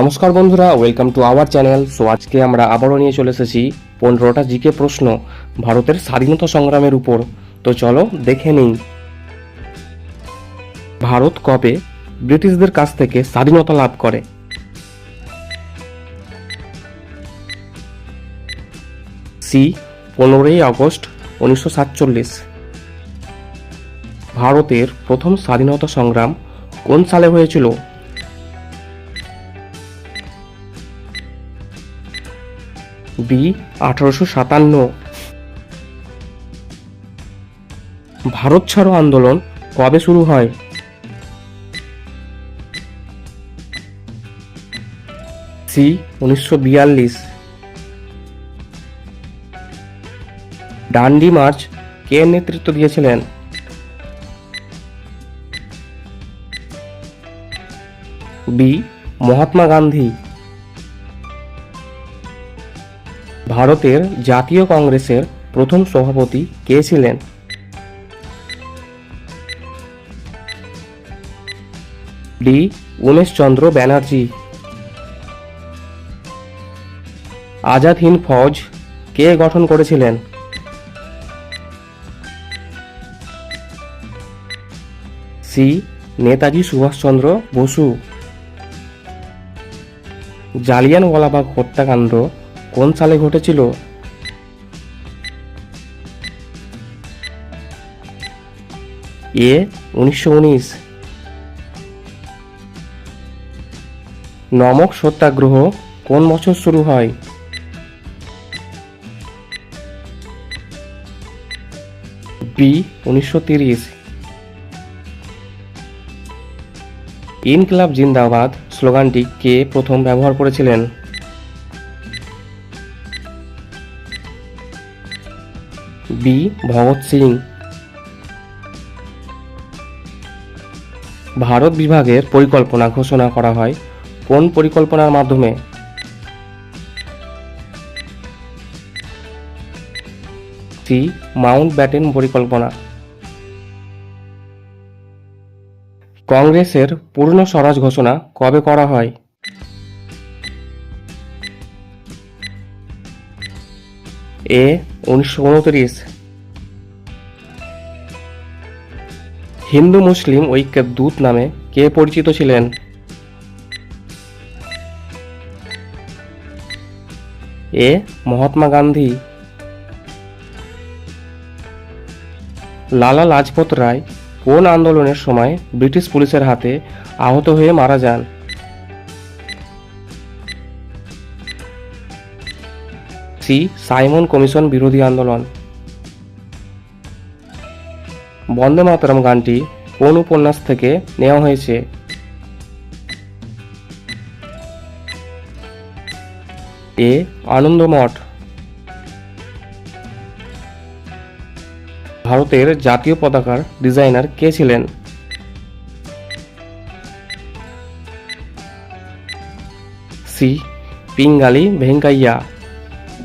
নমস্কার বন্ধুরা welcome to our channel so আজকে আমরা আবারও নিয়ে চলে এসেছি পনেরোটা জিকে প্রশ্ন ভারতের স্বাধীনতা সংগ্রামের উপর। তো চলো দেখে নিই। ভারত কবে ব্রিটিশদের কাছ থেকে স্বাধীনতা লাভ করে? সি, পনেরোই আগস্ট উনিশশো সাতচল্লিশ। ভারতের প্রথম স্বাধীনতা সংগ্রাম কোন সালে হয়েছিল? বি আঠারোশো সাতান্ন। ভারত ছাড়ো আন্দোলন, কবে শুরু হয়? সি উনিশশো বিয়াল্লিশ। ডান্ডি মার্চ কে নেতৃত্ব দিয়েছিলেন? বি মহাত্মা গান্ধী। ভারতের জাতীয় কংগ্রেসের প্রথম সভাপতি কে ছিলেন? ডি. উমেশচন্দ্র ব্যানার্জি। আজাদ হিন্দ ফৌজ কে গঠন করেছিলেন? সি. নেতাজি সুভাষচন্দ্র বসু। জালিয়ানওয়ালাবাগ হত্যাকাণ্ড কোন সালে ঘটেছিল? এ, উনিশশো উনিশ। নমক সত্যাগ্রহ, কোন বছর শুরু হয়? বি, উনিশশো তিরিশ। ইনকলাব জিন্দাবাদ, স্লোগানটি কে প্রথম ব্যবহার করেছিলেন? বি ভগৎ সিং। ভারত বিভাগের পরিকল্পনা ঘোষণা করা হয়। কোন পরিকল্পনার মাধ্যমে? সি মাউন্ট ব্যাটেন পরিকল্পনা। কংগ্রেসের পূর্ণ স্বরাজ ঘোষণা কবে করা হয়? এ উনিশশো উনত্রিশ। হিন্দু মুসলিম ঐক্যের দূত নামে কে পরিচিত ছিলেন? এ মহাত্মা গান্ধী। লালা লাজপত রায় কোন আন্দোলনের সময় ব্রিটিশ পুলিশের হাতে আহত হয়ে মারা যান? সি সাইমন কমিশন বিরোধী আন্দোলন। বন্দে মাতরম গানটি কোন উপন্যাস থেকে নেওয়া হয়েছে। এ আনন্দমঠ। ভারতের জাতীয় পতাকার ডিজাইনার কে ছিলেন? সি পিঙ্গালি ভেঙ্কাইয়া।